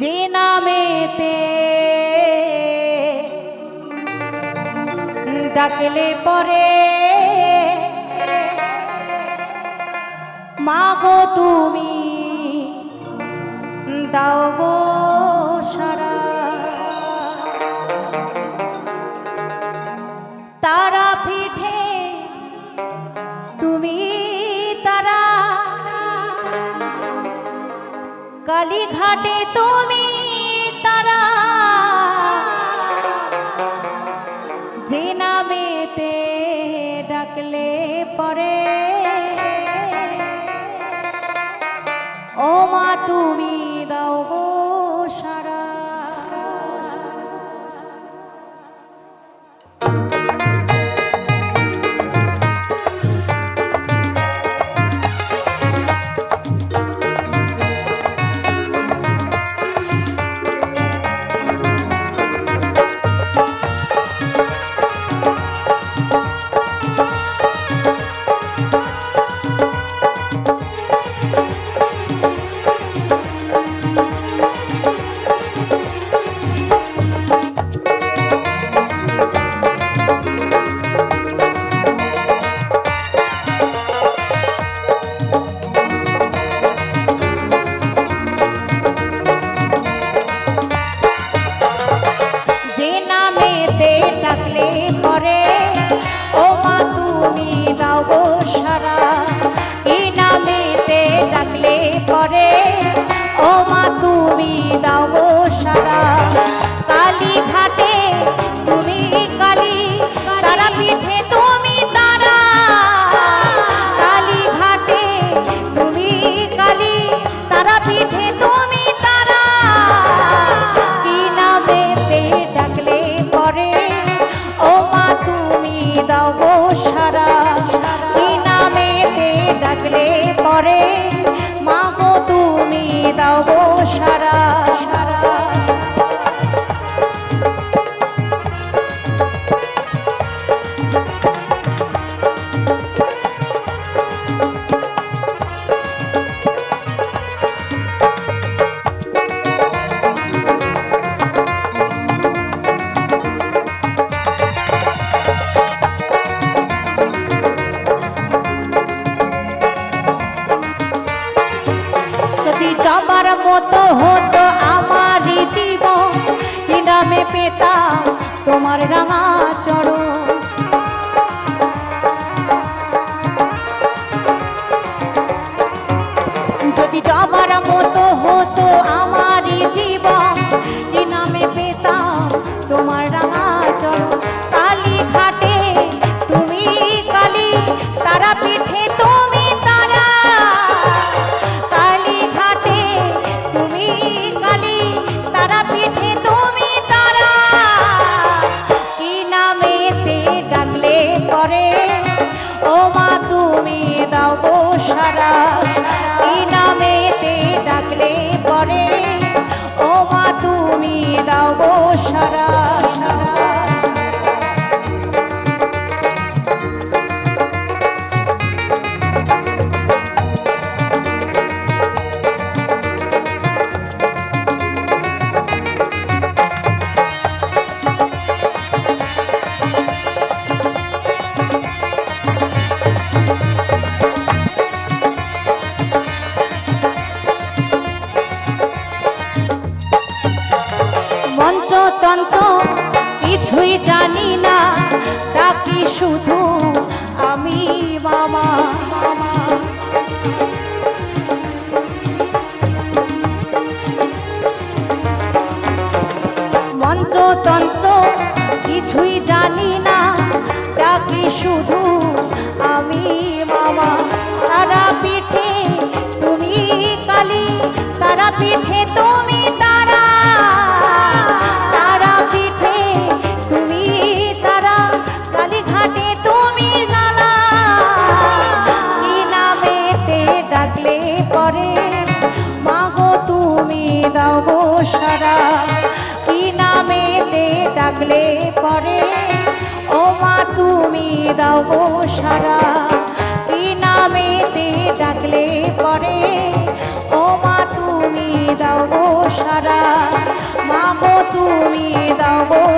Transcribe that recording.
যে নামেতে ডাকলে পরে, মাগো তুমি দাও গো সারা। তারা পিঠে, তুমি তারা। কালীঘাটে তো তুমি দাও তোমার মতো হতো আমার জীবন। কি নামে পেতা তোমার রাঙা চরণ? ও মা তুমি দাও গো সারা। তন্ত কিছুই জানি না তা কি শুধু দাও সারা। কি নামেতে ডাকলে পরে? ও মা তুমি দাও সারা। মা তুমি দাও